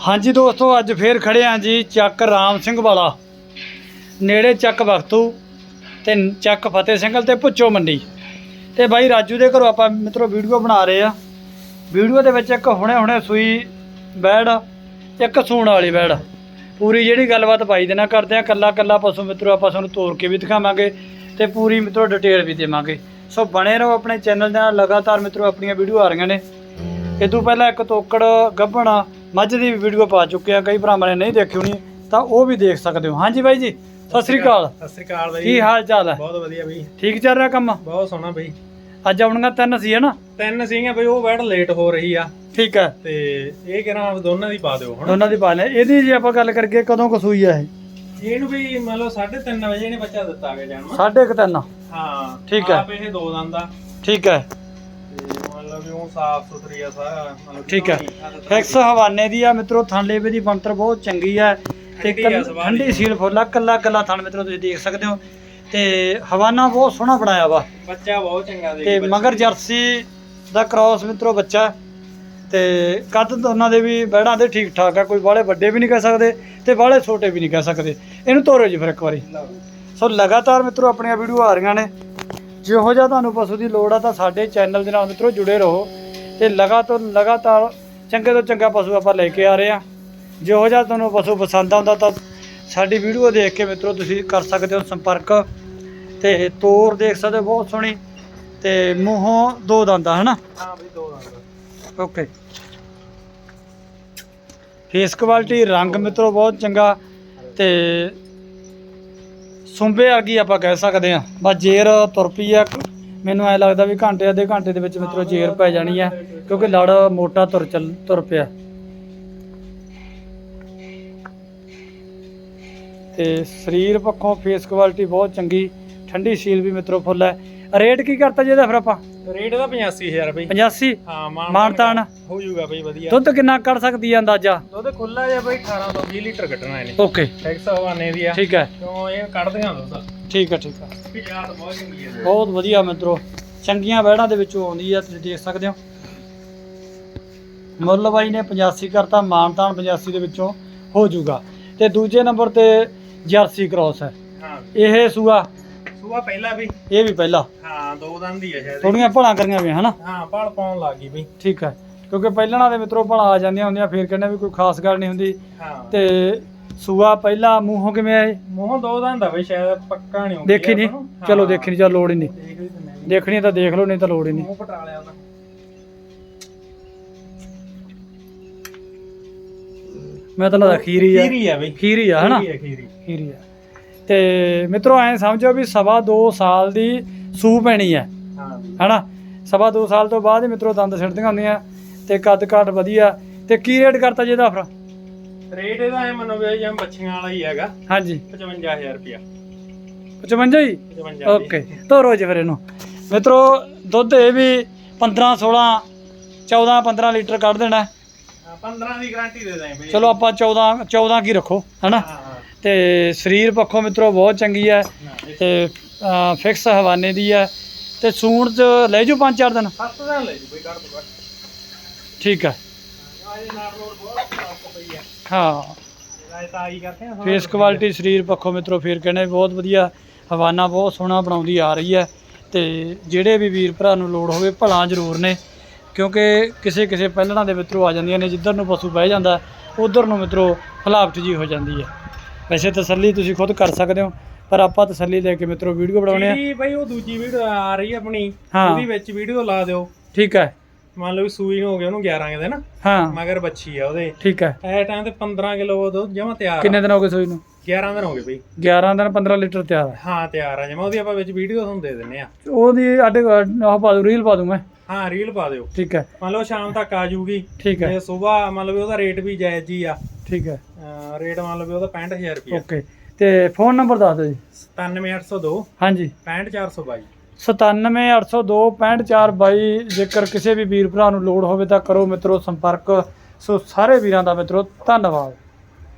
ਹਾਂਜੀ ਦੋਸਤੋ, ਅੱਜ ਫੇਰ ਖੜੇ ਆਂ ਜੀ ਚੱਕ ਰਾਮ ਸਿੰਘ ਵਾਲਾ। ਨੇੜੇ ਚੱਕ ਬਖਤੂ ਤੇ ਚੱਕ ਫਤਿਹ ਸਿੰਘਲ ਤੇ ਪੁੱਚੋ ਮੰਡੀ। ਤੇ ਬਾਈ ਰਾਜੂ ਦੇ ਘਰੋਂ ਆਪਾਂ ਮਿੱਤਰੋ ਵੀਡੀਓ ਬਣਾ ਰਹੇ ਆ। ਵੀਡੀਓ ਦੇ ਵਿੱਚ ਇੱਕ ਹੁਣੇ ਹੁਣੇ ਸੂਈ ਬੈੜ, ਇੱਕ ਸੂਣ ਵਾਲੀ ਬੈੜ। ਪੂਰੀ ਜਿਹੜੀ ਗੱਲਬਾਤ ਬਾਈ ਦੇ ਨਾਲ ਕਰਦੇ ਆ ਕੱਲਾ ਕੱਲਾ ਪਸ਼ੂ ਮਿੱਤਰੋ ਆਪਾਂ ਤੁਹਾਨੂੰ ਤੋਰ ਕੇ ਵੀ ਦਿਖਾਵਾਂਗੇ ਤੇ ਪੂਰੀ ਮਿੱਤਰੋ ਡਿਟੇਲ ਵੀ ਦੇਵਾਂਗੇ। ਸੋ ਬਣੇ ਰਹੋ ਆਪਣੇ ਚੈਨਲ ਦੇ ਨਾਲ, ਲਗਾਤਾਰ ਮਿੱਤਰੋ ਆਪਣੀਆਂ ਵੀਡੀਓ ਆ ਰਹੀਆਂ ਨੇ। ਇਹ ਤੋਂ ਪਹਿਲਾਂ ਇੱਕ ਤੋਕੜ ਗੱਭਣ ਮੱਝ ਦੀ ਵੀ ਵੀਡੀਓ ਪਾ ਚੁੱਕੇ ਆ ਕਈ ਭਰਾਵਾਂ ਨੇ ਨਹੀਂ ਦੇਖੀ ਹੋਣੀ ਤਾਂ ਉਹ ਵੀ ਦੇਖ ਸਕਦੇ ਹੋ। ਹਾਂਜੀ ਬਾਈ ਜੀ ਸਤਿ ਸ੍ਰੀ ਅਕਾਲ ਸਤਿ ਸ੍ਰੀ ਅਕਾਲ ਬਾਈ ਕੀ ਹਾਲ ਚਾਲ ਹੈ? ਬਹੁਤ ਵਧੀਆ ਬਈ। ਠੀਕ ਚੱਲ ਰਿਹਾ ਕੰਮ? ਬਹੁਤ ਸੋਹਣਾ ਬਈ। ਅੱਜ ਆਪਣੀਆਂ ਤਿੰਨ ਸੀ ਹੈ ਨਾ? ਤਿੰਨ ਸੀਗੇ ਬਈ ਉਹ ਬੈਠ ਲੇਟ ਹੋ ਰਹੀ ਆ। ਠੀਕ ਹੈ। ਤੇ ਇਹ ਕਿਹੜਾ ਦੋਨਾਂ ਦੀ ਪਾ ਦਿਓ ਹੁਣ। ਦੋਨਾਂ ਦੀ ਪਾ ਲੈ ਇਹਦੀ ਜੇ ਆਪਾਂ ਗੱਲ ਕਰਕੇ ਕਦੋਂ ਕਸੂਈ ਆ ਇਹ? ਇਹਨੂੰ ਵੀ ਮੰਨ ਲਓ 3:30 ਵਜੇ ਇਹਨੇ ਬੱਚਾ ਦਿੱਤਾ ਗਿਆ ਜਨਮ ਸਾਢੇ ਕੁ ਤਿੰਨ। ਹਾਂ ਠੀਕ ਹੈ। ਆਪ ਇਹ ਦੋ ਦੰਦ ਠੀਕ ਹੈ। ਵੀ ਉਹ ਸਾਫ਼ ਸੁਥਰੀ ਆ ਸਾਰਾ ਮਤਲਬ ਕਿ ਠੀਕ ਹੈ। ਫਿਕਸ ਹਵਾਨੇ ਦੀ ਆ ਮਿੱਤਰੋ ਥਣਲੇਵੇ ਦੀ ਬਣਤਰ ਬਹੁਤ ਚੰਗੀ ਹੈ ਤੇ ਠੰਡੀ ਆ। ਸੀਲ ਫੁੱਲਾ ਕੱਲਾ ਕੱਲਾ ਥਣ ਮਿੱਤਰੋ ਤੁਸੀਂ ਦੇਖ ਸਕਦੇ ਹੋ। ਤੇ ਹਵਾਨਾ ਬਹੁਤ ਸੋਹਣਾ ਬਣਾਇਆ ਵਾ। ਬੱਚਾ ਬਹੁਤ ਚੰਗਾ ਦੇ ਤੇ ਮਗਰ ਜਰਸੀ ਦਾ ਕ੍ਰਾਸ ਮਿੱਤਰੋ ਬੱਚਾ। ਤੇ ਕੱਦ ਦੋਨਾਂ ਦੇ ਵੀ ਬੈੜਾਂ ਦੇ ਠੀਕ ਠਾਕ ਆ ਕੋਈ ਬਾਹਲੇ ਵੱਡੇ ਵੀ ਨਹੀਂ ਕਹਿ ਸਕਦੇ ਤੇ ਬਾਹਲੇ ਛੋਟੇ ਵੀ ਨਹੀਂ ਕਹਿ ਸਕਦੇ। ਇਹਨੂੰ ਤੋਰੋ ਜੀ ਫਿਰ ਇੱਕ ਵਾਰੀ। ਸੋ ਲਗਾਤਾਰ ਮਿੱਤਰੋ ਆਪਣੀਆਂ ਵੀਡੀਓ ਆ ਰਹੀਆਂ ਨੇ। ਜਿਹੋ ਜਿਹਾ ਤੁਹਾਨੂੰ ਪਸ਼ੂ ਦੀ ਲੋੜ ਆ ਤਾਂ ਸਾਡੇ ਚੈਨਲ ਦੇ ਨਾਲ ਮਿੱਤਰੋ ਜੁੜੇ ਰਹੋ ਤੇ ਲਗਾਤਾਰ ਲਗਾਤਾਰ ਚੰਗੇ ਤੋਂ ਚੰਗਾ ਪਸ਼ੂ ਆਪਾਂ ਲੈ ਕੇ ਆ ਰਹੇ ਆ ਜਿਹੋ ਜਿਹਾ ਤੁਹਾਨੂੰ ਪਸ਼ੂ ਪਸੰਦ ਆਉਂਦਾ ਤਾਂ ਸਾਡੀ ਵੀਡੀਓ ਦੇਖ ਕੇ ਮਿੱਤਰੋ ਤੁਸੀਂ ਕਰ ਸਕਦੇ ਹੋ ਸੰਪਰਕ। ਤੇ ਤੋਰ ਦੇਖ ਸਕਦੇ ਹੋ ਬਹੁਤ ਸੋਹਣੀ। ਤੇ ਮੂੰਹੋਂ ਦੋ ਦੰਦਾਂ ਹਨਾ? ਹਾਂ ਬਈ ਦੋ ਦੰਦ। ਓਕੇ ਫੇਸ ਕੁਆਲਿਟੀ ਰੰਗ ਮਿੱਤਰੋ ਬਹੁਤ ਚੰਗਾ। ਤੇ ਸੁੰਬੇ ਵਰਗੀ ਆਪਾਂ ਕਹਿ ਸਕਦੇ ਆ ਬਸ ਜੇਰ ਤੁਰ ਪਈ ਆ। ਮੈਨੂੰ ਐ ਲੱਗਦਾ ਵੀ ਘੰਟੇ, ਅੱਧੇ ਘੰਟੇ ਦੇ ਵਿੱਚ ਮਿੱਤਰੋ ਜੇਰ ਪੈ ਜਾਣੀ ਆ, ਕਿਉਂਕਿ ਲੜ ਮੋਟਾ ਤੁਰ ਚੱਲ, ਤੁਰ ਪਿਆ। ਤੇ ਸਰੀਰ ਪੱਖੋਂ ਫੇਸ ਕੁਆਲਿਟੀ ਬਹੁਤ ਚੰਗੀ, ਠੰਡੀ ਸੀਲ ਵੀ ਮਿੱਤਰੋ ਫੁੱਲ ਹੈ। ਰੇਟ ਕੀ ਕਰਤਾ ਜੀ ਇਹਦਾ ਫਿਰ ਆਪਾਂ? ਰੇਟ ਦਾ 85000 ਬਈ। 85 ਹਾਂ ਮਾਨਤਾਨ। ਹੋ ਜਾਊਗਾ ਬਈ ਵਧੀਆ। ਦੁੱਧ ਕਿੰਨਾ ਕੱਢ ਸਕਦੀ ਆ ਅੰਦਾਜ਼ਾ? ਦੁੱਧ ਖੁੱਲਾ ਜਿਹਾ ਬਈ 18 ਤੋਂ 20 ਲੀਟਰ ਕੱਢਣਾ ਇਹਨੇ। ਓਕੇ। ਟੈਕਸ ਹਵਾਨੇ ਦੀ ਆ। ਠੀਕ ਹੈ। ਕਿਉਂ ਇਹ ਕੱਢਦੀਆਂ ਦੁੱਧ? ਠੀਕ ਹੈ ਠੀਕ ਹੈ। ਯਾਦ ਬਹੁਤ ਚੰਗੀ ਹੈ ਬਹੁਤ ਵਧੀਆ ਮਿੱਤਰੋ। ਚੰਗੀਆਂ ਵਹਿੜਾਂ ਦੇ ਵਿੱਚੋਂ ਆਉਂਦੀ ਆ ਤੁਸੀਂ ਦੇਖ ਸਕਦੇ ਹੋ। ਮੁੱਲ ਬਾਈ ਨੇ 85 ਕਰਤਾ ਮਾਨਤਾਨ 85 ਦੇ ਵਿੱਚੋਂ ਹੋ ਜਾਊਗਾ। ਤੇ ਦੂਜੇ ਨੰਬਰ ਤੇ ਜਰਸੀ ਕ੍ਰਾਸ ਹੈ। ਹਾਂ। ਇਹ ਸੂਆ ਪਹਿਲਾਂ ਵੀ। ਇਹ ਵੀ ਪਹਿਲਾ। ਹਾਂ ਦੋ ਦੰਦ ਹੀ ਆ ਸ਼ਾਇਦ। ਥੋੜੀਆਂ ਭਲਾਂ ਕਰੀਆਂ ਵੀ ਹਨਾ? ਹਾਂ ਪਲ ਪਾਉਣ ਲੱਗ ਗਈ ਬਈ। ਠੀਕ ਹੈ ਕਿਉਂਕਿ ਪਹਿਲਣਾ ਦੇ ਮਿੱਤਰੋ ਭਲਾਂ ਆ ਜਾਂਦੀਆਂ ਹੁੰਦੀਆਂ ਫਿਰ ਕਹਿੰਦੇ ਵੀ ਕੋਈ ਖਾਸ ਗੱਲ ਨਹੀਂ ਹੁੰਦੀ। ਹਾਂ। ਤੇ ਸੂਆ ਪਹਿਲਾ ਮੂੰਹੋਂ ਕਿਵੇਂ ਆਏ? ਮੂੰਹ ਦੋ ਦੰਦ ਆ ਬਈ ਸ਼ਾਇਦ ਪੱਕਾ ਨਹੀਂ ਹੋਊਗੀ ਦੇਖੀ ਨਹੀਂ? ਆਪਾਂ ਨੂੰ। ਚਲੋ ਹਾਂ, ਦੇਖੀ ਨਹੀਂ ਚੱਲ ਲੋੜ ਹੀ ਨਹੀਂ। ਦੇਖ ਲਈ ਤੇ ਮੈਂ ਵੀ। ਦੇਖਣੀ ਤਾਂ ਦੇਖ ਲਓ ਨਹੀਂ ਤਾਂ ਲੋੜ ਹੀ ਨਹੀਂ। ਮੂੰਹ ਪਟਾ ਲਿਆ ਉਹਦਾ। ਮੈਂ ਤਾਂ ਲੱਗਦਾ ਖੀਰੀ ਆ। ਖੀਰੀ ਆ ਬਈ। ਖੀਰੀ ਆ ਹਨਾ? ਖੀਰੀ ਆ ਖੀਰੀ। ਖੀਰੀ ਆ। ਤੇ ਮਿੱਤਰੋ ਐਂ ਸਮਝੋ ਵੀ ਸਵਾ 2 ਸਾਲ ਦੀ ਸੂ ਪੈਣੀ ਹੈ ਹਾਂ ਹਨਾ? ਸਵਾ 2 ਸਾਲ ਤੋਂ ਬਾਅਦ ਹੀ ਮਿੱਤਰੋ ਦੰਦ ਛੱਡਦੀਆਂ ਹੁੰਦੀਆਂ ਤੇ ਕੱਦ ਕਾਠ ਵਧੀਆ। ਤੇ ਕੀ ਰੇਟ ਕਰਤਾ ਜੀ ਇਹਦਾ ਫਿਰ? ਰੇਟ ਇਹਦਾ ਐ ਮੰਨੋ ਵੀ ਜਿਵੇਂ ਬੱਚੀਆਂ ਵਾਲਾ ਹੀ ਹੈਗਾ। ਹਾਂਜੀ। 55000 ਰੁਪਿਆ 55 ਜੀ। 55 ਓਕੇ ਤੋਰੋ ਜੀ ਫਿਰ ਇਹਨੂੰ। ਮਿੱਤਰੋ ਦੁੱਧ ਇਹ ਵੀ 15 16 14 15 ਲੀਟਰ ਕੱਢ ਦੇਣਾ। ਹੈ। 15 ਦੀ ਗਾਰੰਟੀ ਦੇ ਦਾਂ ਚਲੋ ਆਪਾਂ 14 14 ਕੀ ਰੱਖੋ ਹਨਾ? ਹਾਂ ਹਾਂ। ਤੇ ਸਰੀਰ ਪੱਖੋਂ ਮਿੱਤਰੋ ਬਹੁਤ ਚੰਗੀ ਹੈ ਤੇ ਫਿਕਸ ਹਵਾਨੇ ਦੀ ਹੈ ਤੇ ਸੂਣ ਚ ਲੈ ਜਾਓ ਪੰਜ ਚਾਰ ਦਿਨ। ਸੱਤ ਦਿਨ ਲੈ ਜੀ ਬਈ ਦੋ ਕੱਢ ਠੀਕ ਹੈ। ਹਾਂ ਤਾਂ ਫੇਸ ਕੁਆਲਿਟੀ ਸਰੀਰ ਪੱਖੋਂ ਮਿੱਤਰੋ ਫੇਰ ਕਹਿੰਦੇ ਬਹੁਤ ਵਧੀਆ ਹਵਾਨਾ ਬਹੁਤ ਸੋਹਣਾ ਬਣਾਉਂਦੀ ਆ ਰਹੀ ਹੈ ਤੇ ਜਿਹੜੇ ਵੀ ਵੀਰ ਭਰਾ ਨੂੰ ਲੋੜ ਹੋਵੇ ਭਲਾ ਜ਼ਰੂਰ ਨੇ ਕਿਉਂਕਿ ਕਿਸੇ ਕਿਸੇ ਪਹਿਲਣਾ ਦੇ ਮਿੱਤਰੋ ਆ ਜਾਂਦੀਆਂ ਨੇ ਜਿੱਧਰ ਨੂੰ ਪਸ਼ੂ ਬਹਿ ਜਾਂਦਾ ਉਧਰ ਨੂੰ ਮਿੱਤਰੋ ਹਲਾਵਟ ਜੀ ਹੋ ਜਾਂਦੀ ਹੈ। ਵੈਸੇ ਤਸੱਲੀ ਤੁਸੀਂ ਖੁਦ ਕਰ ਸਕਦੇ ਹੋ ਪਰ ਆਪਾਂ ਤਸੱਲੀ ਲੈ ਕੇ ਮਿੱਤਰੋ ਵੀਡੀਓ ਬਣਾਉਣੇ ਆ। ਜਿਹੜੀ ਬਈ ਉਹ ਦੂਜੀ ਵੀਡੀਓ ਆ ਰਹੀ ਆ ਆਪਣੀ ਹਾਂ। ਉਹਦੇ ਵਿੱਚ ਵੀਡੀਓ ਲਾ ਦਿਓ। ਠੀਕ ਹੈ। ਮੰਨ ਲਓ ਵੀ ਸੂਈ ਨੂੰ ਹੋ ਗਿਆ ਉਹਨੂੰ 11 ਕੁ ਦਿਨ। ਹਾਂ। ਮਗਰ ਬੱਚੀ ਆ ਉਹਦੇ। ਠੀਕ ਹੈ। ਇਹ ਟਾਈਮ ਤੇ 15 ਕਿਲੋ ਦੁੱਧ ਜਮਾ ਤਿਆਰ ਕਿੰਨੇ ਦਿਨ ਹੋ ਗਏ ਸੋਈ ਨੂੰ? 11 ਦਿਨ ਹੋ ਗਏ ਬਈ। 11 ਦਿਨ 15 ਲੀਟਰ ਤਿਆਰ ਹੈ ਹਾਂ ਤਿਆਰ ਆ ਜਮਾ। ਉਹਦੀ ਆਪਾਂ ਵਿੱਚ ਵੀਡੀਓ ਤੁਹਾਨੂੰ ਦੇ ਦਿੰਨੇ ਆ। ਉਹਦੀ ਅੱਡ ਆਹ ਪਾ ਦੂੰ ਰੀਲ ਪਾ ਦੂੰ ਮੈਂ। ਹਾਂ ਰੀਲ ਪਾ ਦਿਓ। ਠੀਕ ਹੈ। ਮੰਨ ਲਓ ਸ਼ਾਮ ਤੱਕ ਆ ਜੂਗੀ ਠੀਕ ਹੈ। ਤੇ ਸਵੇਰ ਮੰਨ ਲਓ ਵੀ ਉਹਦਾ ਰੇਟ ਵੀ ਜਾਇਜ਼ ਹੀ ਆ। ਠੀਕ ਹੈ। ਰੇਟ ਮੰਨ ਲਓ ਉਹਦਾ 65000 ਰੁਪਏ ਓਕੇ ਤੇ ਫੋਨ ਨੰਬਰ ਦੱਸ ਦਿਓ ਜੀ। 97802 ਹਾਂਜੀ। 65422 97802 65422 ਜੇਕਰ ਕਿਸੇ ਵੀ ਵੀਰ ਭਰਾ ਨੂੰ ਲੋੜ ਹੋਵੇ ਤਾਂ ਕਰੋ ਮਿੱਤਰੋ ਸੰਪਰਕ। ਸੋ ਸਾਰੇ ਵੀਰਾਂ ਦਾ ਮਿੱਤਰੋ ਧੰਨਵਾਦ।